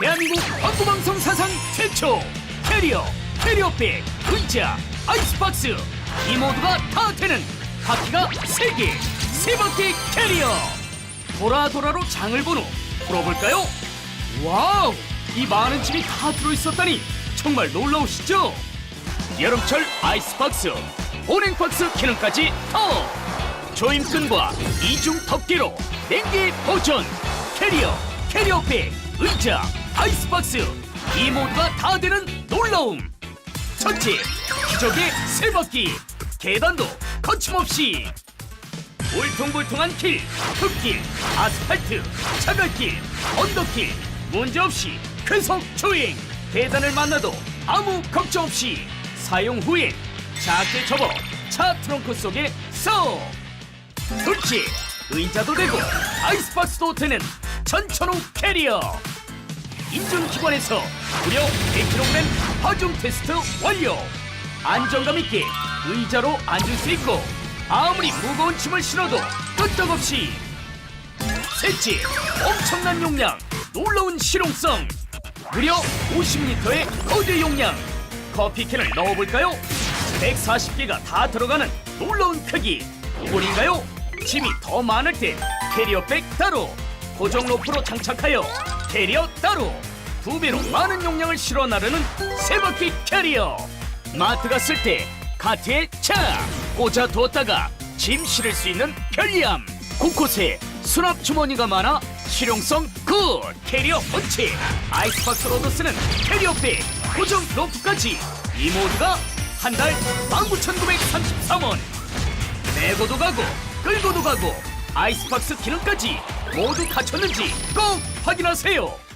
대한민국 광고방송 사상 최초 캐리어, 캐리어백, 의자, 아이스박스 이 모두가 다 되는 바퀴가 세개세 바퀴 캐리어 도라도라로 장을 본 후 풀어볼까요? 와우! 이 많은 짐이 다 들어있었다니 정말 놀라우시죠? 여름철 아이스박스, 보냉박스 기능까지 더! 조임끈과 이중 덮개로 냉기 보존 캐리어, 캐리어백, 의자, 아이스박스 이 모두가 다 되는 놀라움. 첫째, 기적의 세 바퀴 계단도 거침없이. 울퉁불퉁한 길, 흙길, 아스팔트, 차갈길, 언덕길 문제없이 쾌속 주행. 계단을 만나도 아무 걱정 없이 사용 후에 작게 접어 차 트렁크 속에 쏙 둘째, 의자도 되고 아이스박스도 되는 전천후 캐리어 인증기관에서 무려 100kg 하중 테스트 완료 안정감 있게 의자로 앉을 수 있고 아무리 무거운 짐을 실어도 끄떡없이 셋째, 엄청난 용량 놀라운 실용성 무려 50리터의 거대 용량 커피캔을 넣어볼까요? 140개가 다 들어가는 놀라운 크기 뿐인가요? 짐이 더 많을 땐 캐리어백 따로 고정 로프로 장착하여 캐리어 따로. 두 배로 많은 용량을 실어 나르는 세 바퀴 캐리어. 마트 갔을 때 카트에 착 꽂아 두었다가 짐 실을 수 있는 편리함. 곳곳에 수납 주머니가 많아 실용성 굿! 캐리어 본체 아이스박스로도 쓰는 캐리어 백 고정 로프까지 이 모두가 한 달 19,933원. 메고도 가고 끌고도 가고 아이스박스 기능까지 모두 갖췄는지 꼭 확인하세요